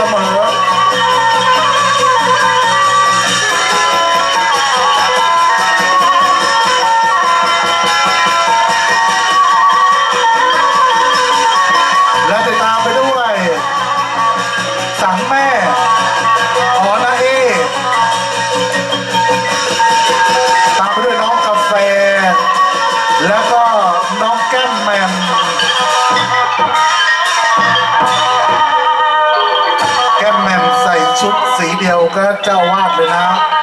เสมอ ก็เจ้าวาดเลยนะ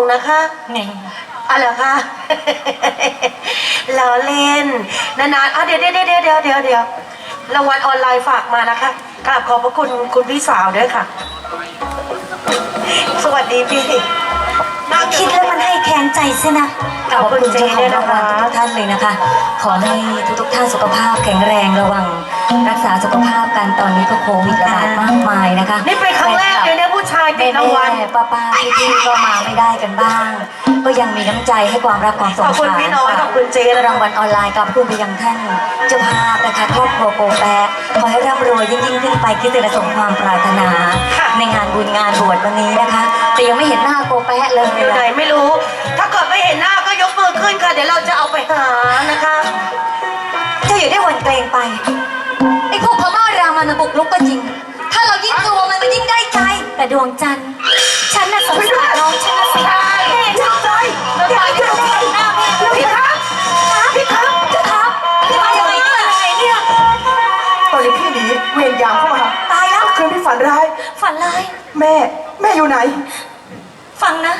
งชั่วโมงนะคะอะเหรอคะเราเล่นนานๆอะเดี๋ยวเดี๋ยวเดี๋ยวเดี๋ยวเดี๋ยวเดี๋ยวรางวัลออนไลน์ฝากมานะคะกราบขอบพระคุณคุณพี่สาวด้วยค่ะ สวัสดีพี่คิดแล้วมันให้แค้นใจใช่นะขอบคุณเจ๊ด้วยนะคะทุกท่านเลยนะคะ ขอให้ทุกๆท่านสุขภาพแข็งแรงระวัง รักษาสุขภาพกันตอนนี้ก็โควิดระบาดมากมายนะคะนี่เป็นครั้งแรกเลยเนี่ย ผู้ชายติดรางวัล แม่ๆป้าๆพี่ๆก็มาไม่ได้กันบ้าง ก็ยังมีน้ำใจให้ความรักความสงขอบคุณพี่น้อยขอบคุณเจ๊นะรางวัลออนไลน์กลับคุณไปยังท่านเจ้าภาพนะคะครอบครัวโกแปะขอให้ร่ำรวยยิ่งยิ่งขึ้นไปคิดแต่ละสมความปรารถนา ในงานบุญงานบวชวันนี้นะคะ แต่ยังไม่เห็นหน้าโกแปะเลย อยู่ไหนไม่รู้ ถ้าเกิดไม่เห็นหน้าก็ยกมือขึ้นค่ะ เดี๋ยวเราจะเอาไปหานะคะ เจ้าอย่าได้หวั่นเกรงไปไอ้พวกพม่ารามันมันบุกรุกก็จริง แต่ดวงจันทร์ ฉันน่ะสงสารน้องฉันน่ะสิใช่จับใจแล้วไปที่เราหน้าพี่ครับพี่ครับเจ้าครับนี่มายังไงเนี่ยยังไงเนี่ย ตอนนี้พี่หนีเวียนยามเข้ามาตายแล้ว คืนพี่ฝันร้าย ฝันร้าย แม่ แม่อยู่ไหน ฟังนะ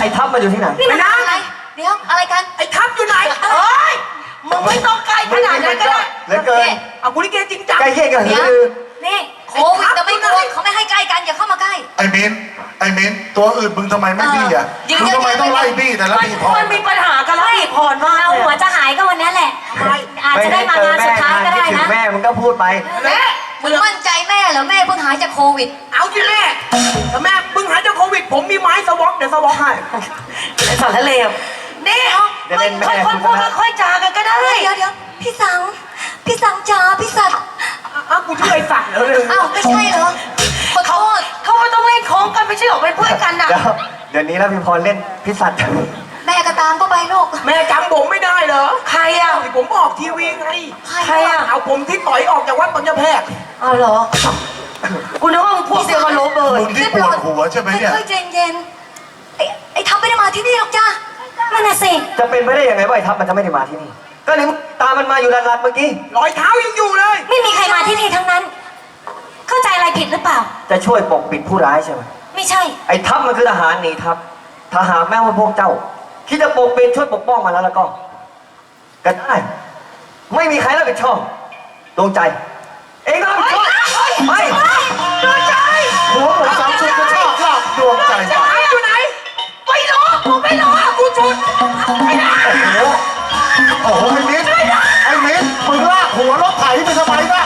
ไอ้ทัพมาอยู่ที่ไหน นี่มันอะไร เดี๋ยวอะไรกัน ไอ้ทัพอยู่ไหนเฮ้ยมึงไม่ต้องไกลขนาดนั้นก็ได้เหลือเกิน เอากูลิเกจริงจัง ใกล้เคียงกับหือเดี๋ยวรือนี่โควิดจะไม่กลัวเขาไม่ให้ใกล้กันอย่าเข้ามาใกล้ ไอ้มิ้นไอ้มิ้นตัวอื่นมึงทำไมไม่บี้อะเออ มึงทำไมต้องไล่บี้แต่ละบี้พอมันมีปัญหากันแล้วอีกพรมากเราเลยหัวจะหายก็วันนี้แหละ อาจจะได้มางานสุดท้ายก็ได้คิถึนะงแม่มึงก็พูดไปแม่ มึงมั่นใจแม่เหรอแม่เพิ่งหายจากโควิด เอาที่แม่แต่แม่มึงหายจากโควิด ผมมีไม้สวอกเดี๋ยวสวอกให้ไอ้สารทะเลวนี่เดี๋ยวเล่นแม่ ค่อยๆพูดค่อยๆจากันก็ได้เดี๋ยวเดี๋ยวพี่สัง พี่สังจ๋าพี่สัตว์อ้าวกูชื่อไอ้สัตว์เหรอเลยอ้าวไม่ใช่เหรอขอโทษเขาไม่ต้องเล่นของกันไม่ใช่หรอเป็นเพื่อนกันนะ เดี๋ยวเดี๋ยวนี้แล้วพี่พรเล่นพิสัตว์ แม่ก็ตามก็ไปลูก แม่จำผมไม่ได้เหรอ ใครอะที่ผมออกทีวีไงใครอะ เอาผมที่ต่อยออกจากวัดปัญญาแพทย์เอาเหรอกูนึกว่ามึงพวกเดียวกันโรเบิร์มึตงที่ปวดหัวใช่ไหมเนี่ยค่อยๆใจเย็นๆไอ้ไอ้ทับไม่ได้มาที่นี่หรอกจ้านั่นน่ะสิจะเป็นไปได้ยังไงว่าไอ้ทัพมันจะไม่ได้มาที่นี่ ก็นี่มึงตามมันมาอยู่รันๆเมื่อกี้รอยเท้ายังอยู่เลย ไม่มีใครมาที่นี่ทั้งนั้น เข้าใจอะไรผิดหรือเปล่า จะช่วยปกปิดผู้ร้ายใช่ไหมไม่ใช่ ไอ้ทัพมันคือทหารหนีทัพทหารแม้ว่าพวกเจ้า คิดจะปกปิดช่วยปกป้องมันแล้วแล้วก็ก็ได้ ไม่มีใครรับผิดชอบดวงใจ เองก็รับผิดชอบไม่ดวงใจหัวหมดสามชุดก็ชอบลากดวงใจจะหายอยู่ไหนไม่รู้กูไม่รู้กูชุดไม่ได้โอ้โหโอ้โหไอ้มิ้นไอ้มิ้นมึงลากหัวรถไถไปทำไมนะ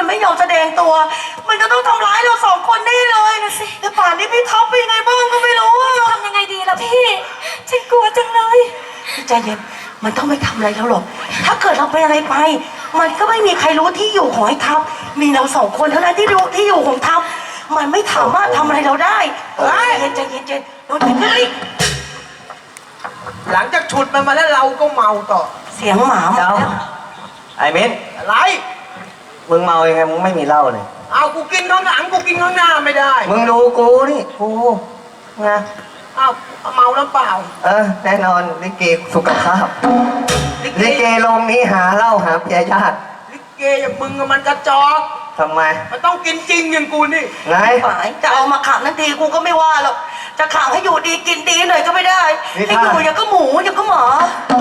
มันไม่ยอมแสดงตัว มันก็ต้องทำร้ายเราสองคนแน่เลยนะสิแต่ป่านนี้พี่ท็อปเป็นยังไงบ้างก็ไม่รู้อะทำยังไงดีล่ะพี่ ฉันกลัวจังเลย ใจเย็น มันต้องไม่ทำอะไรเราหรอก ถ้าเกิดเราเป็นอะไรไป มันก็ไม่มีใครรู้ที่อยู่ของไอ้ทัพ มีเราสองคนเท่านั้นที่รู้ที่อยู่ของทัพ มันไม่สามารถทำอะไรเราได้ใจเย็นใจเย็นใจเย็นโดนขึ้นดิหลังจากฉุดมันมาแล้วเราก็เมาต่อ เสียงหมามาเจ้าแล้ว ไอ้มิ้นอะไร มึงเมายังไงมึงไม่มีเหล้าเลยเอากูกินข้างหลังกูกินข้างหน้าไม่ได้มึงดูกูนี่กูนะเอาเมาแล้วเปล่า เออแน่นอนลิเกสุขภาพลิเกลงนี้หาเหล้าหาเพียยากลิเกอย่างมึงอะมันกระจอกทำไมมันต้องกินจริงอย่างกูนี่ไงหมายจะเอามาขังทันทีกูก็ไม่ว่าหรอก จะขังให้อยู่ดีกินดีหน่อยก็ไม่ได้นี่ให้ถ้าอยู่อย่างก็หมูอย่างก็หมา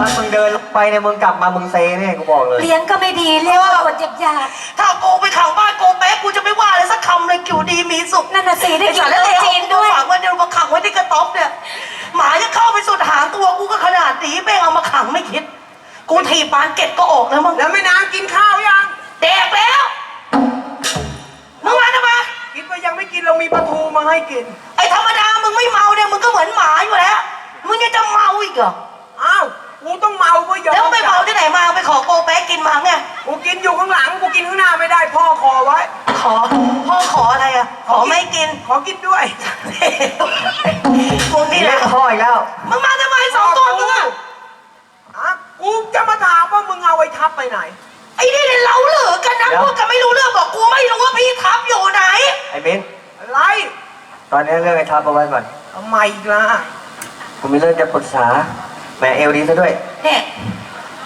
ถ้ามึงเดินไปเนี่ยมึงกลับมามึงเซเนี่ยกูบอกเลยเลี้ยงก็ไม่ดีเรียกว่าอดหยาบหยาบถ้ากูไปขังบ้านกูแป๊กกูจะไม่ว่าเลยสักคำเลยอยู่ดีมีสุขนั่นน่ะสิได้ไอ้กินสารโต๊ะเลวจีนด้วยฝังไว้เดี๋ยวมาขังไว้ที่กระต๊อบเนี่ยหมาจะเข้าไปสุดหางตัวกูก็ขนาดนี้แม่งเอามาขังไม่คิด กูถีบบานเกล็ดก็ออกแล้วมั้งแล้วแม่นางกินข้าวยังแดกแล้ว ยังไม่กินเรามีปลาทูมาให้กิน ไอ้ธรรมดามึงไม่เมาเนี่ยมึงก็เหมือนหมาอยู่แล้ว มึงยังจะเมาอีกเหรอ อ้าวกูต้องเมาเพื่อยอมแล้วไปเมาที่ไหนมาไปขอโกแป๊กกินมาไงกูกินอยู่ข้างหลังกูกินข้างหน้าไม่ได้พ่อขอไว้ ขอพ่อขออะไรอะ ขอไม่ให้กิน ขอกินด้วยมึงนี่แหเล่ละนพ่ออีกแล้ว มึงมาทำไมสองตัวมึงอะอะกูจะมาถามว่ามึงเอาไอ้ทับไปไหน ไอ้นี่เนี่ยเราเหลือกันนะเดี๋ยว พูดกันไม่รู้เรื่องบอกกูไม่รู้ว่าพี่ทับอยู่ไหน ไอ้มิ้นอะไรตอนนี้เรื่องไอ้ทัพเอาไว้ก่อน ทำไมอีกล่ะกูมีเรื่องจะปรึกษา แหมเอลดีซะด้วยเนี่ย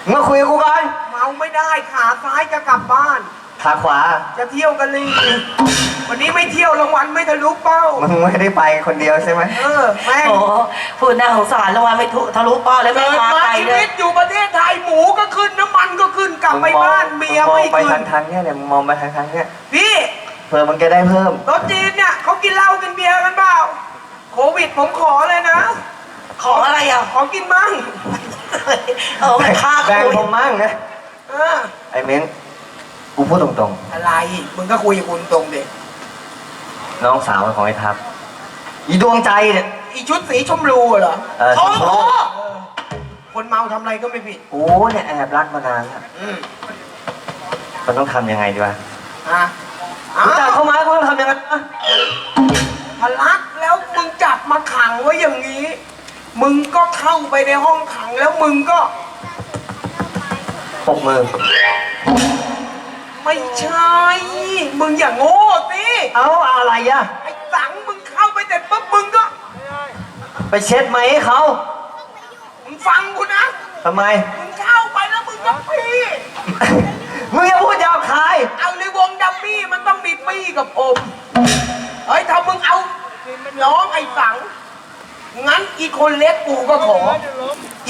มึงมาคุยกับกูก่อนเมาไม่ได้ขาซ้ายจะกลับบ้าน ขขาขวา จะเที่ยวกันเลย วันนี้ไม่เที่ยวรางวัลไม่ทะลุเป้า มึงไม่ได้ไปคนเดียวใช่ไหมเออ แม่งโอ้พูดน่าสงสารรางวัลไม่ทุทะลุเป้าแล้วไม่เกิดมามาไกลชีเลวิยตอยู่ประเทศไทยหมูก็ขึ้นน้ำมันก็ขึ้นกลับไปบ้านเมียงมอไม่งไปขึ้ทานงทางๆเนี่ยเนี่ยมึงมองไปทางทางๆเนี่ยพี่เผื่อมึงจะได้เพิ่ม รถจีนเนี่ยเขากินเหล้ากินเบียร์กันเปล่า โควิดผมขอเลยนะ ของอะไรอะ ขอกินมั่ง เออมันฆ่าแบ่งคุยผมมั่งนะเออไอ้เม้น กูพูดตรงอะไร มึงก็คุยกับคุณตรงเด็กๆน้องสาวของไอ้ทัพอีดวงใจเนี่ย อีชุดสีชมพูเหรอเออทองโอเออคนเมาทำอะไรก็ไม่ผิด กูเนี่ยแอบรักมานานแล้วอืมมันต้องทำยังไงดีวะอะอ้ารู้จักวเข้ามากูต้องทำยังไงวะพลักแล้วมึงจับมาขังไว้อย่างนี้ มึงก็เข้าไปในห้องขังแล้วมึงก็ปกมือ ไม่ใช่ มึงอย่างโง่สิเอาอะไรอะไอ้สังมึงเข้าไปเสร็จปุ๊บมึงก็ ไปเช็ดไหมให้เขามึงฟังกูนะ ทำไม มึงเข้าไปแล้วมึงก็ปี้มึงอย่าพูดหยาบคาย เอาในวงดัมมี่มันต้องมีปี้กับอมเฮ้ยถ้ามึงเอาน้องไอ้สัง งั้นอีคนเล็กกูก็ขอ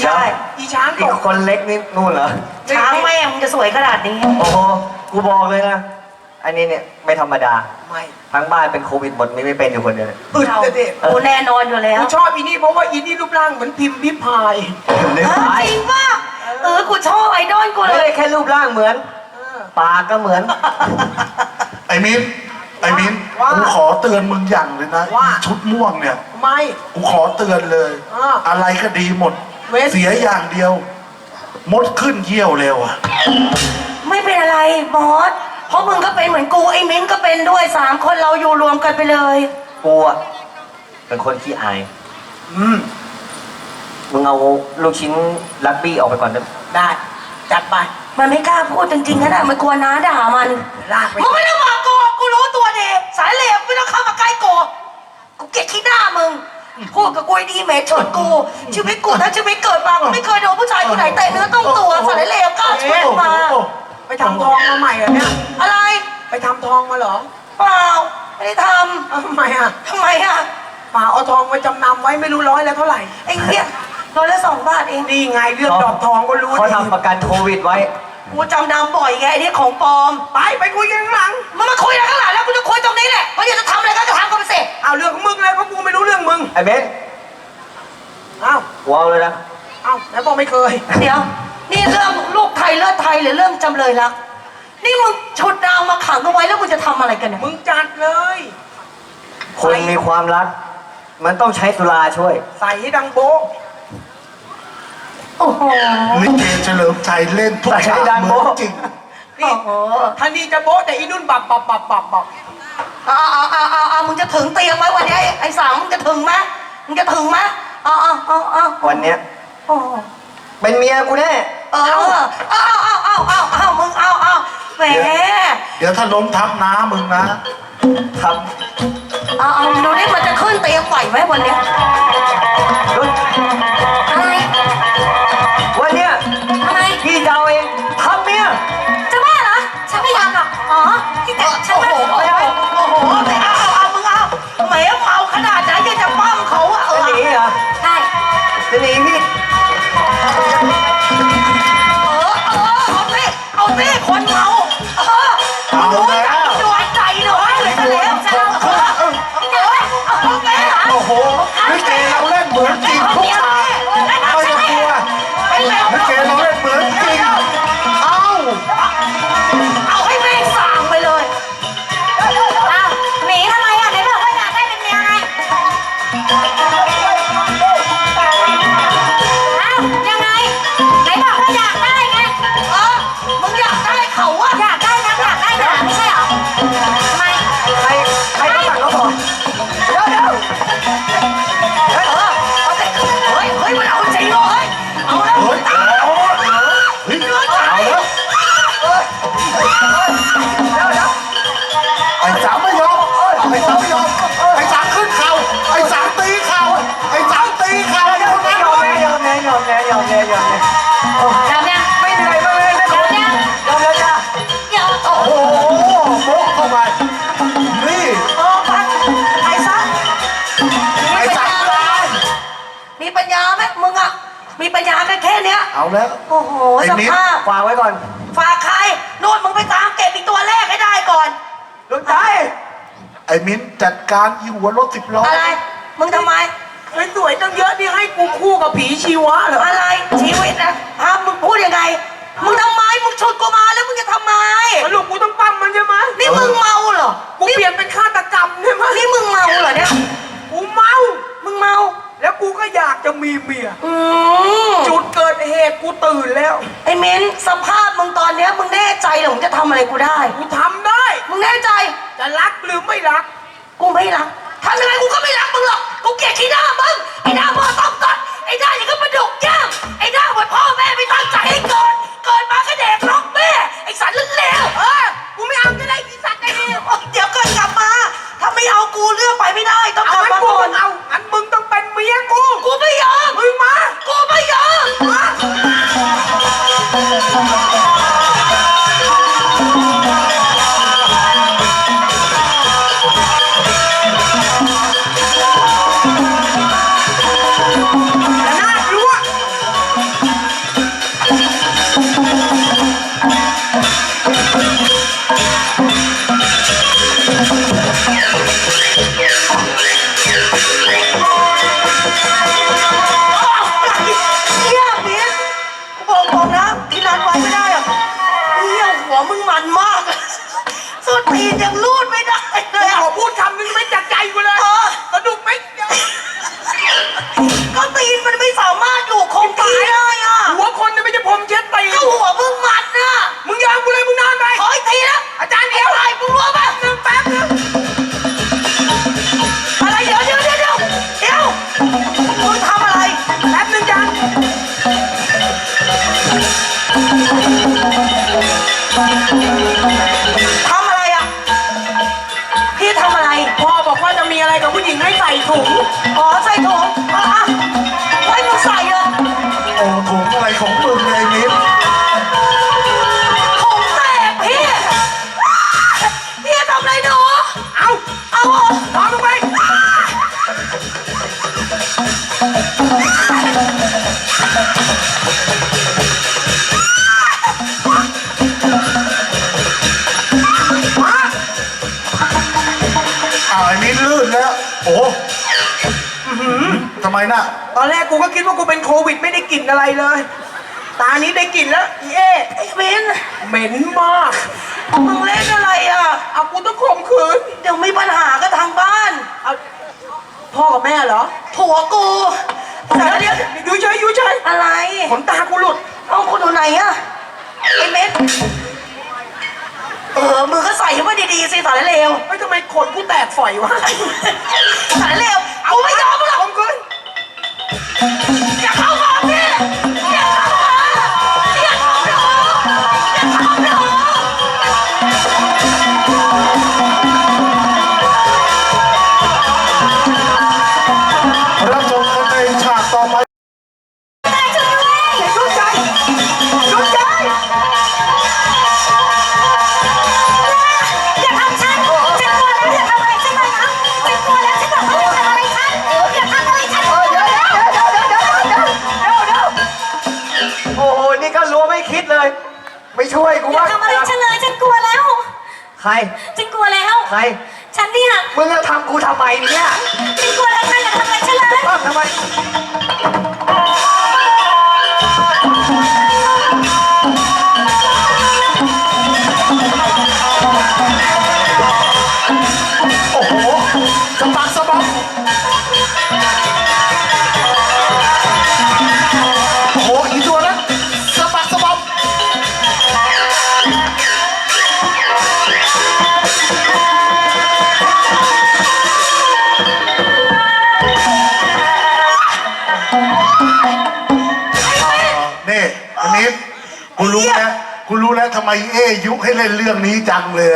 ใช่ อีช้างอีตกกคนเล็กนี่นู่นเหรอ ช้างแม่มึงจะสวยขนาดนี้ โอ้โห กูบอกเลยนะ อันนี้เนี่ยไม่ธรรมดา ไม่ทั้งบ้านเป็นโควิดหมดไม่ไม่เป็นอยู่คนเดียวเนี่ยอึดจะเด็ดกูแน่นอนอยู่แล้ว กูชอบอีนี่เพราะว่าอีนี่รูปร่างเหมือนพิมพ์พิพายเดี๋ยวเออตายจริงป่ะเออกูชอบไอดอลกูไม่เลยได้แค่รูปร่างเหมือนเออปากก็เหมือน ไอ้มิ้นไอ้มิ้นว่ากูขอเตือนมึงอย่างเลยนะว่า ชุดม่วงเนี่ย ไม่ กูขอเตือนเลย อ่าอะไรก็ดีหมด เวสเสียอย่างเดียว มดขึ้นเยี่ยวเร็วอะไม่เป็นอะไรบอสเพราะมึงก็เป็นเหมือนกูไอ้มิ้นก็เป็นด้วยสามคนเราอยู่รวมกันไปเลย กูอะเป็นคนขี้อาย อืมมึงเอาลูกชิ้นลักบี้ออกไปก่อนได้ไหมได้จัดไปมันไม่กล้าพูดจริงๆนะมันกลัวน้าด่ามันลากไปมึงไม่ต้องมาโกกูรู้ตัวดีสายเหลวไม่ต้องเข้ามาใกล้กูกูเกลียดขี้หน้ามึง พูดกับกูให้ดีแหม่ชนกู ชีวิตกูถ้าชีวิตเกิดมากูไม่เคยโดนผู้ชายคนไหนเตะเนื้อต้องตัวสายเหลวกล้าชวนกูมาไปทำทองมาใหม่เหรอเนี่ย อะไรไปทำทองมาเหรอเปล่าไม่ได้ทเอ้าทำไมอะำทำไมอะป่าเอาทองไว้จำนำไว้ไม่รู้ร้อยแล้วเท่าไหร่ไอ้เหี้ยร้อยละสองบาทเองนี่ไงเรื่องดอกทองก็รู้เขาดี ทำประกันโควิดไว้ กูจำนำบ่อยไงไอ้นี่ของปลอม ไปไปคุยกันข้างหลังมึงมาคุยอะไรข้างหลังแล้วกูจะคุยตรงนี้แหละเพราะอยากจะทำอะไรก็จะทำกันไปสิเอาเรื่องของมึงเลยเพราะกูไม่รู้เรื่องมึงไอ้เบนเอ้ากูเอาเลยนะ เอ้าแล้วบอกไม่เคย เดี๋ยว นี่เรื่องลูกไทยเลือดไทยหรือเรื่องจำเลยรัก นี่มึงชุดดาวมาขังเอาไว้แล้วมึงจะทำอะไรกันเนี่ยมึงจัดเลย คนมีความรัก มันต้องใช้สุราช่วย ใส่ให้ดังโบ๊ะ โอ้โห ลิเกเฉลิมใจเล่นทุกฉากดังเหมืโบ๊ะอนจริง นี่โอ้โหท่านี่จะโบ๊ะแต่อีนุ่นบับบับบับบับบับเอาเอาเอาเอาเอามึงจะถึงเตียงไหมวันนี้ไอ้ไอ้สามมึงจะถึงไหมมึงจะถึงไหมเอาเอาเอาเอาวันเนี้ยโอ้โหเป็นเมียกูแน่เออเอาเอาเอาเอาเอาเอามึงเอาเอาแหมเดี๋ยวถ้าล้มทับน้ามึงนะทเอาเอาดูนี่มันจะขึ้นเตียงไหวไหมวันเนี้ยำรุ่น ที่แต่ฉันโอ้ เนี้ยเอาแล้วโอ้โหไอ้สมิ้นภาพฝากไว้ก่อน ฝากใครนู่นมึงไปตามเก็บอีกตัวแรกให้ได้ก่อนดวงใจไอ้มิ้นจัดการอีหัวรถสิบล้ออะไร มึงทำไมสวยๆตั้งเยอะนี่ให้กูคู่กับผีชีวะเหรออะไร ชีวิตนะฮะมึงพูดยังไงมึงทำไม มึงชนกูมาแล้วมึงจะทำไมสรุปกูต้องปั้มมันใช่ไหมนี่มึงเมาเหรอ กูเปลี่ยนเป็นฆาตกรรมใช่ไหมนี่มึงเมาเหรอเนี่ย กูเมา มึงเมา แล้วกูก็อยากจะมีเมียอืมจุดเกิด เหตุกูตื่นแล้ว ไอ้เม้นสภาพมึงตอนเนี้ยมึงแน่ใจเหรอมึงจะทำอะไรกูได้ กูทำได้ มึงแน่ใจ จะรักหรือไม่รัก กูไม่รักทำยังไงกูก็ไม่รักมึงหรอก กูเกลียดขี้หน้ามึง ไอ้หน้าพ่อต้องตัดไอ้หน้าอย่างก็มาดุกย่างไอ้หน้าเหมือนพ่อแม่ไม่ตั้งใจให้เกิดเกิดมาก็เด็กร้องแม่ ไอ้สันเลวๆเออ กูไม่เอาจะได้อีสัตว์ไอ้นี่เดี๋ยวก่อนกลับมา ถ้าไม่เอากูเลือกไปไม่ได้ ต้องเอากลับงั้นมากูก่อน เอางั้นมึงต้องเป็นเมียกู กูไม่ยอม ถุง อ๋อใส่ถุงอะ ไมน่ะ ตอนแรกกูก็คิดว่ากูเป็นโควิดไม่ได้กลิ่นอะไรเลย ตานี้ได้กลิ่นแล้วอีเอ๊ไอ้มินเหม็นมากมึงเล่นอะไรอะเอากูต้องข่มขืนเดี๋ยวมีปัญหากันทางบ้านเอาพ่อกับแม่เหรอผัวกูแต่เดี๋ยวเดี๋เดี๋ยยววอยู่เฉยอยู่เฉยอะไรขนตากูหลุดเอาคุณอยู่ไหนอะไอ้เม็ดเออมือก็ใส่ให้มันดีๆสิสารเลวไม่ทำไมขนกูแตกฝอยวะสารเลวกูไม่ยอม อย่ ท ยุให้เล่นเรื่องนี้จังเลย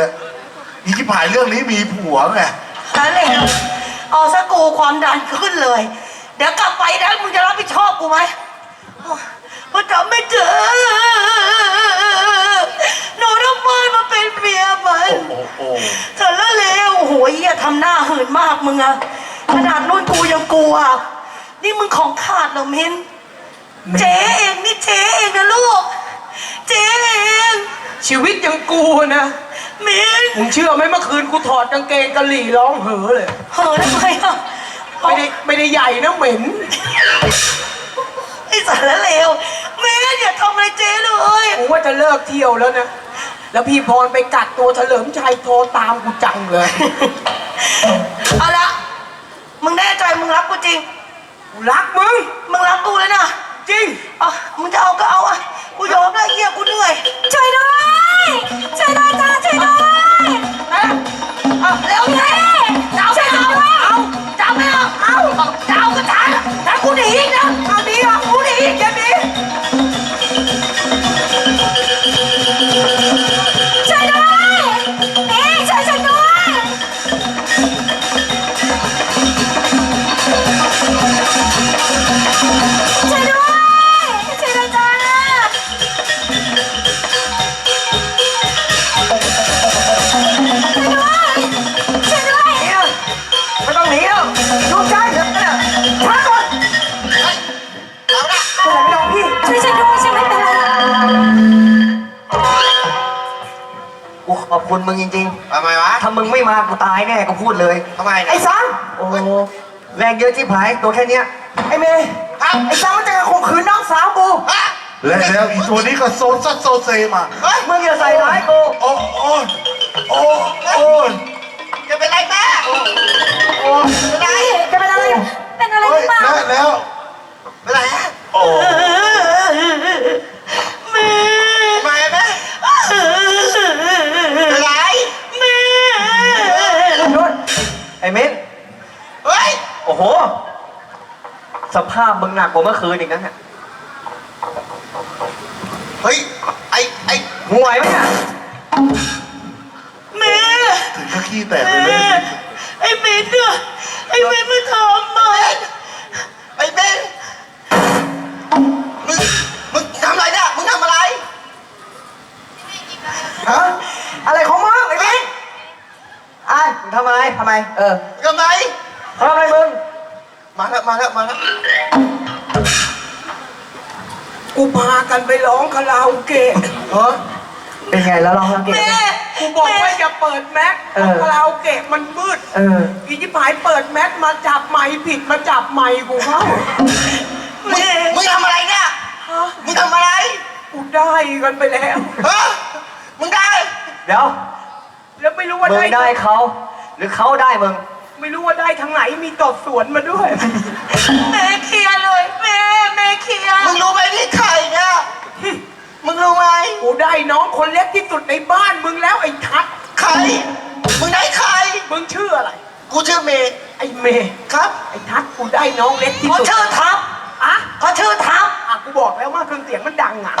อีที่ผายเรื่องนี้มีผัวไงสารเลวเอาซะกูความดันขึ้นเลย เดี๋ยวกลับไปนะมึงจะรับผิดชอบกูไหมพอจำไม่เจอหนูต้องเปิดมาเป็นเมียมันโอ้โหสารเลวโอ้โหเหี้ยทำหน้าหื่นมากมึงอะขนาดรุ่นกูยังกลัว นี่มึงของขาดเหรอมินเจ๊เองนี่เจ๊เองนะลูก ชีวิตยังกูนะมินมึงเชื่อไหมเมื่อคืนกูถอดกางเกงกะหรี่ร้องเห่อเลย เฮ้ยทำไมอะไม่ได้ไม่ได้ใหญ่นะเหม็น ไอ้สารเลวมินอย่าทำอะไรเจ๊เลยกูว่าจะเลิกเที่ยวแล้วนะ แล้วพี่พรไปกัดตัวเฉลิมชัยโทรตามกูจังเลย เอาละมึงแน่ใจมึงรักกูจริง กูรักมึง มึงรักกูเลยนะ จริง อะมึงจะเอาก็เอาอะกูยอมแล้วเฮียกูเหนื่อยช่วยด้วยช่วยด้วยจ้าช่วยด้วยนะเอาเร็ว กูตายแน่กูพูดเลยทำไมเนี่ย ไอ้สังโอ้โหแรงเยอะชิบหายตัวแค่เนี้ยไอ้เมย์ไอ้สังมันจะข่มขืนน้องสาวกูฮะและแล้วอีตัวนี้ก็โซนซัดโซเซมาเฮ้ยมึงอย่าใส่ร้ายกูโอ้โอ้โอ้โอ้ยจะเป็นไรแม่โอ้ยเป็นไรจะเป็นอะไรเป็นอะไรหเฮ้รืยอเปล่าและแล้วเป็นไรฮะโอ้แม่ เมนเฮ้ย โอ้โห สภาพมึงหนักกว่าเมื่อคืนอีกนะเนี่ยเฮ้ย ไอไอมึงไหวไหมเนี่ยแม่ถึงก็ขี้แตกเลยแม่นะไอ้เมนเนี่ยไอ้เมนมาทำมาไอเบนมึง มึงทำอะไรเนี่ยมึงทำอะไร ฮะ อะไรของมึงไอ้เมน ไอ้มึงทำอะไรทำไม เออทำไมทำอะไรมึง มาแล้วมาแล้วมาแล้วกูพากันไปร้องคาราโอเกะเออเป็นไงแล้วลองสังเกต แม่กูบอกว่าอย่าเปิดแม็กเออ คาราโอเกะมันมืดเออ อีจิ๋ายเปิดแม็กมาจับไมค์ผิดมาจับไมค์กูเข้ามึงมึงทำอะไรเนี่ย ฮะมึงทำอะไร กูได้กันไปแล้ว ฮะ มึงได้ เดี๋ยว แล้วไม่รู้ว่ามึงได้ได้เขา หรือเขาได้มึง ไม่รู้ว่าได้ทางไหนมีตอบสวนมาด้วย แม่เคลียร์เลยแม่แม่เคลียร์มึงรู้ไหมนี่ใครเนี่ยมึงรู้ไหมกูได้น้องคนเล็กที่สุดในบ้านมึงแล้วไอ้ทัศน์ใคร มึงได้ใคร มึงชื่ออะไร กูชื่อเมย์ไอ้เมย์ครับ ไอ้ทัศน์กูได้น้องเล็กที่เขาสุดชื่อทับอะเขาชื่อทับอะกูบอกแล้วว่าเครื่องเสียงมันดังอะ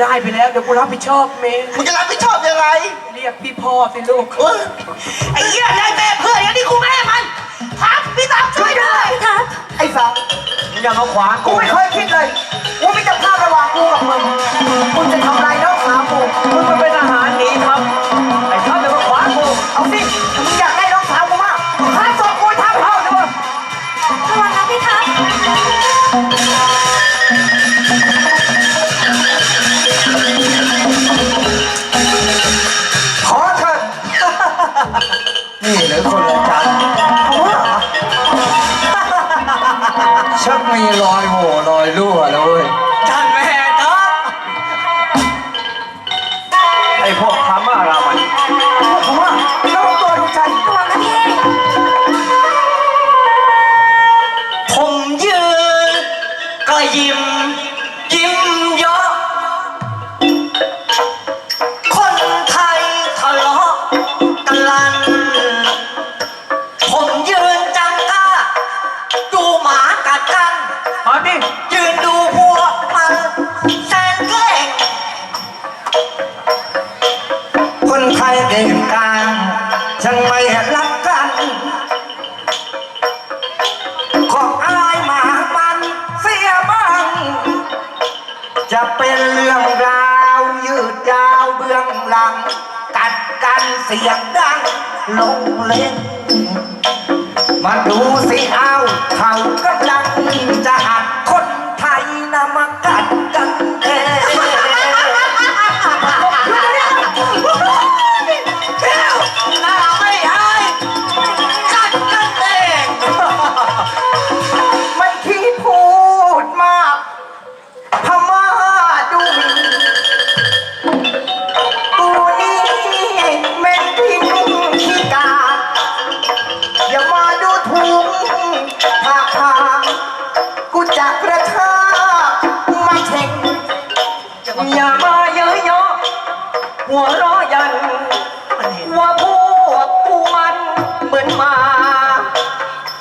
ได้ไปแล้วเดี๋ยวกูรับผิดชอบเมย์มึงจะรับผิดชอบยังไงเรียกพี่พ่อสิลูกเฮ้ยไอ้เหี้ยได้แม่เพื่อนอย่างนี้กูแม่มันทับพี่ทับช่วยด้วยทับไอ้สังมึงอย่ามาขวางกูไม่เคยคิดเลยว่ามิตรภาพระหว่างกูกับมึงมึงจะทำลายน้องสาวกูมึงมันเป็นอาหารหนีครับไอ้ทัพอย่ามาขวางกูเอาสิถ้ามึงอยากได้น้องสาวกูมากหาศพกูทับเข้าเถอะระวังนะพี่ทับ หรือคนละจันทร์ชักมีรอยโหว่รอยรั่วแล้วเว้ย จะเป็นเรื่องราวยืดยาวเบื้องหลัง กัดกันเสียงดังลงเล่น มาดูสิเอาเขากำลัง เหมือนหมา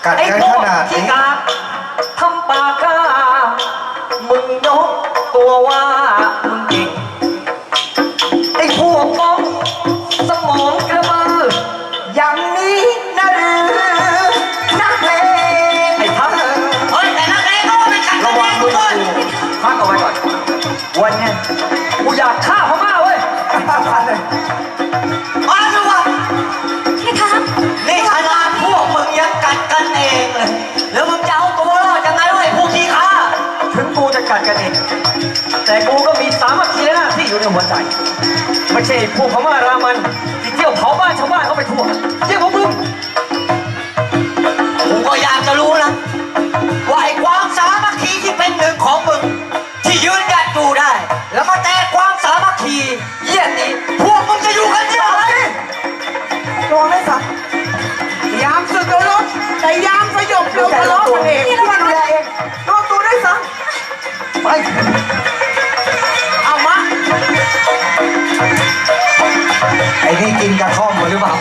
กัดไอ้กันพขวกนาดที่นี้ กาทำปากกามึงยกตัวว่ามึง ใช่พวกพม่ารามันที่เที่ยวเผาบ้านชาวบ้านเขาไปทั่วเยี่ยพวกมึงผมก็อยากจะรู้นะว่าไอ้ความสามัคคีที่เป็นหนึ่งของมึง ที่ยืนหยัดอยู่ได้ แล้วมาแตกความสามัคคีเยี่ยงนี้ พวกมึงจะอยู่กันยังไงระวังให้สักยามสึกเราลบแต่ยามสยบเราทะเลาะกันเองพี่ระวังดูแลเองระวังตัวด้วยสักไป นี่กินกระท่อมหรือเปล่า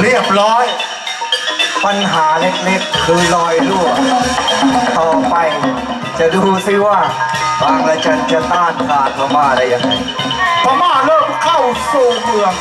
เรียบร้อย ปัญหาเล็กๆ คือรอยรั่ว ต่อไปจะดูซิว่าบางระจันจะต้านทานพม่าได้ยังไงพม่าเริ่มเข้าสู่เมือง